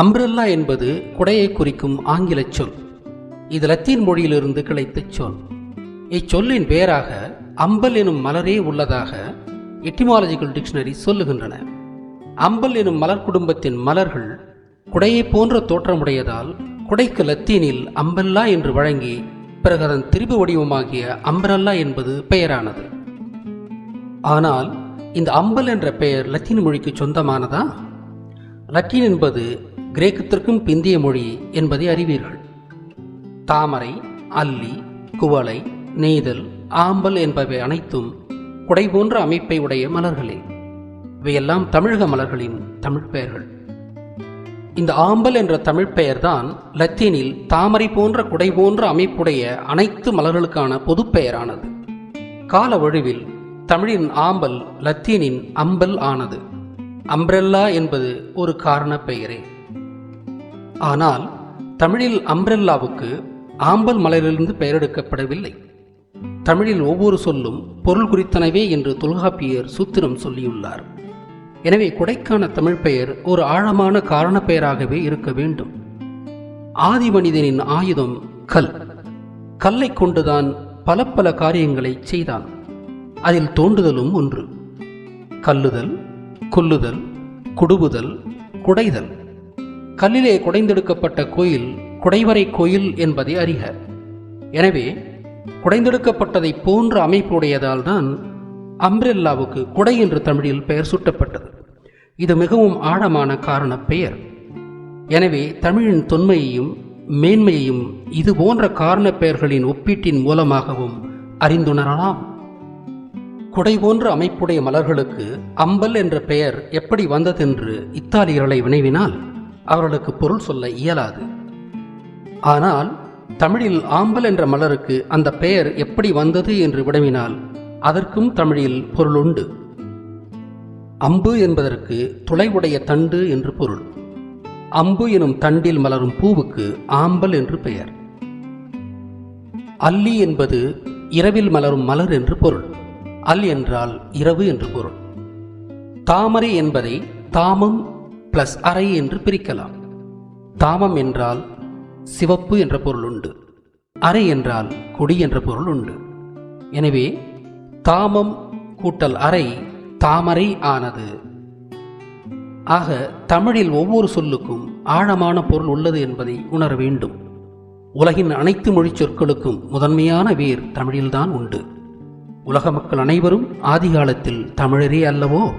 Umbrella என்பது குடையை குறிக்கும் ஆங்கிலச் சொல். இது லத்தீன் மொழியிலிருந்து கிளைத்த சொல். இச்சொல்லின் பெயராக அம்பல் எனும் மலரே உள்ளதாக எட்டிமாலஜிக்கல் டிக்ஷனரி சொல்லுகின்றன. அம்பல் எனும் மலர் குடும்பத்தின் மலர்கள் குடையைப் போன்ற தோற்றமுடையதால் குடைக்கு லத்தீனில் அம்பெல்லா என்று வழங்கி பிறகு அதன் திரிபு வடிவமாகிய அம்பரல்லா என்பது பெயரானது. ஆனால் இந்த அம்பல் என்ற பெயர் லத்தீன் மொழிக்கு சொந்தமானதா? லத்தீன் என்பது கிரேக்கத்திற்கும் பிந்திய மொழி என்பதை அறிவீர்கள். தாமரை அல்லி குவளை நெய்தல் ஆம்பல் என்பவை அனைத்தும் குடை போன்ற அமைப்பை உடைய மலர்களே. இவையெல்லாம் தமிழக மலர்களின் தமிழ் பெயர்கள். இந்த ஆம்பல் என்ற தமிழ் பெயர்தான் லத்தீனில் தாமரை போன்ற குடை போன்ற அமைப்புடைய அனைத்து மலர்களுக்கான பொதுப்பெயரானது கால வழுவில் தமிழின் ஆம்பல் லத்தீனின் அம்பல் ஆனது. அம்ப்ரெல்லா என்பது ஒரு காரணப் பெயரே. ஆனால் தமிழில் அம்ப்ரெல்லாவுக்கு ஆம்பல் மலரிலிருந்து பெயரெடுக்கப்படவில்லை. தமிழில் ஒவ்வொரு சொல்லும் பொருள் குறித்தனவே என்று தொல்காப்பியர் சூத்திரம் சொல்லியுள்ளார். எனவே குடைக்கான தமிழ் பெயர் ஒரு ஆழமான காரண பெயராகவே இருக்க வேண்டும். ஆதி மனிதனின் ஆயுதம் கல். கல்லை கொண்டுதான் பல பல காரியங்களை செய்தான். அதில் தோண்டுதலும் ஒன்று. கல்லுதல் கொல்லுதல் குடுவுதல் குடைதல். கல்லிலே குடைந்தெடுக்கப்பட்ட கோயில் குடைவரை கோயில் என்பதை அறிக. எனவே குடைந்தெடுக்கப்பட்டதை போன்ற அமைப்புடையதால் தான் அம்ப்ரெல்லாவுக்கு குடை என்று தமிழில் பெயர் சூட்டப்பட்டது. இது மிகவும் ஆழமான காரணப் பெயர் எனவே தமிழின் தொன்மையையும் மேன்மையையும் இது போன்ற காரணப் பெயர்களின் ஒப்பீட்டின் மூலமாகவும் அறிந்துணரலாம். குடை போன்ற அமைப்புடைய மலர்களுக்கு அம்பல் என்ற பெயர் எப்படி வந்ததென்று இத்தாலியர்களை வினைவினால் அவர்களுக்கு பொருள் சொல்ல இயலாது. ஆனால் தமிழில் ஆம்பல் என்ற மலருக்கு அந்த பெயர் எப்படி வந்தது என்று விடவினால் அதற்கும் தமிழில் பொருள் உண்டு. அம்பு என்பதற்கு துளைவுடைய தண்டு என்று பொருள். அம்பு எனும் தண்டில் மலரும் பூவுக்கு ஆம்பல் என்று பெயர். அல்லி என்பது இரவில் மலரும் மலர் என்று பொருள். அல் என்றால் இரவு என்று பொருள். தாமரை என்பதை தாமம் பிளஸ் அறை என்று பிரிக்கலாம். தாமம் என்றால் சிவப்பு என்ற பொருள் உண்டு. அறை என்றால் கொடி என்ற பொருள் உண்டு. எனவே தாமம் கூட்டல் அறை தாமரை ஆனது. ஆக தமிழில் ஒவ்வொரு சொல்லுக்கும் ஆழமான பொருள் உள்ளது என்பதை உணர வேண்டும். உலகின் அனைத்து மொழிச் சொற்களுக்கும் முதன்மையான வேர் தமிழில்தான் உண்டு. உலக மக்கள் அனைவரும் ஆதிகாலத்தில் தமிழரே அல்லவோ?